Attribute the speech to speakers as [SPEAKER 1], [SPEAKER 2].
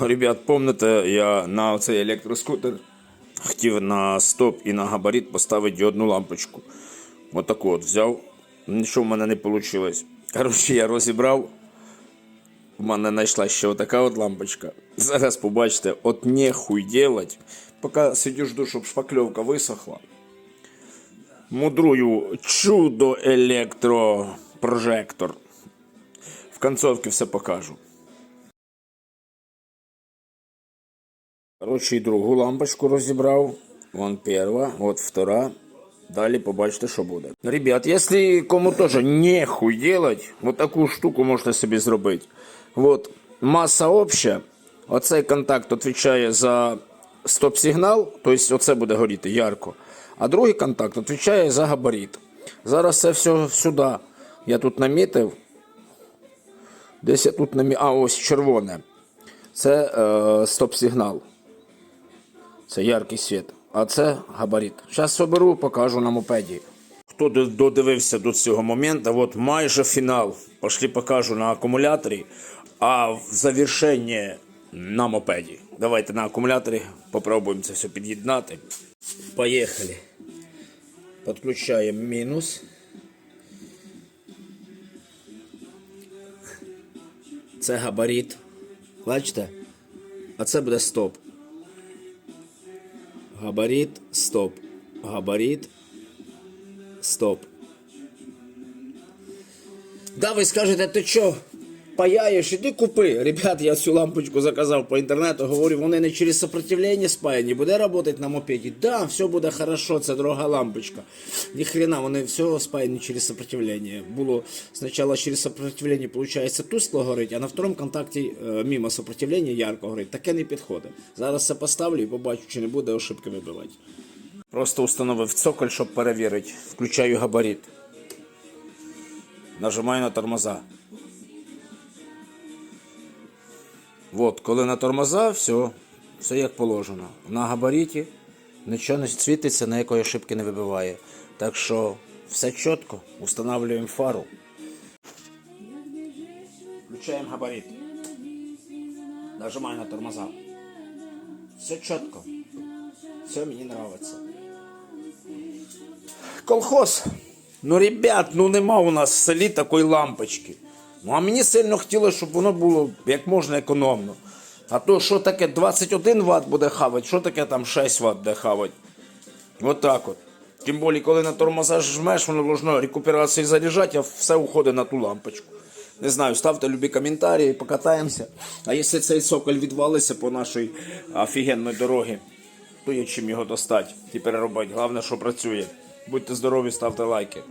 [SPEAKER 1] Ребят, помните, я на цей електроскутер хотів на стоп і на габарит поставити одну лампочку. Отаку от взяв. Нічого в мене не вийшло. Коротше, я розібрав. У мене знайшла ще отака от лампочка. Зараз побачите, от нехуй делать. Поки сидю жду, щоб шпакльовка висохла. Мудрую чудо електропрожектор. В концовці все покажу. Коротше, і другу лампочку розібрав. Вон перша, от втора. Далі побачите, що буде. Ребят, якщо кому теж нехуй делать, вот таку штуку можете собі зробити. Вот, маса обща. Оцей контакт відповідає за стоп-сигнал, тобто оце буде горіти ярко. А другий контакт відповідає за габарит. Зараз це все сюди. Я тут намітив. Десь я тут намітив. А, ось червоне. Це е, стоп-сигнал. Це яркий світ. А це габарит. Зараз соберу, покажу на мопеді. Хто додивився до цього моменту, от майже фінал. Пошли покажу на акумуляторі, а в завершенні на мопеді. Давайте на акумуляторі попробуємо це все під'єднати. Поїхали. Підключаємо мінус. Це габарит. Бачите? А це буде стоп. Габарит, стоп. Габарит, стоп. Да, ви скажете, ти що, паяєш, іди купи. Ребят, я цю лампочку заказав по інтернету, говорю, вони не через сопротивлення спаяні, буде працювати на мопеді. Да, все буде хорошо, це дорога лампочка. Ні хрена, вони все спаяні через сопротивлення. Було спочатку через сопротивлення, виходить, тускло горить, а на второму контакті е, мимо сопротивлення ярко горить. Таке не підходить. Зараз це поставлю і побачу, чи не буде ошибки вибивати. Просто установив цоколь, щоб перевірити. Включаю габарит. Нажимаю на тормоза. Вот, коли на тормоза, все, все як положено. На габаріті нічого не світиться, ніякої ошибки не вибиває. Так що все чітко, встановлюємо фару. Включаємо габарит. Нажимаю на тормоза. Все чітко. Все мені подобається. Колхоз. Ну, ребят, ну нема у нас в селі такої лампочки. Ну, а мені сильно хотілося, щоб воно було як можна економно. А то що таке 21 Вт буде хавати, що таке там 6 Вт буде хавати. От так от. Тим більше, коли на тормоза жмеш, воно должно рекуперації заряджати, а все уходить на ту лампочку. Не знаю, ставте любі коментарі, покатаємося. А якщо цей цоколь відвалиться по нашій офігенної дорогі, то є чим його достати і переробити. Головне, що працює. Будьте здорові, ставте лайки.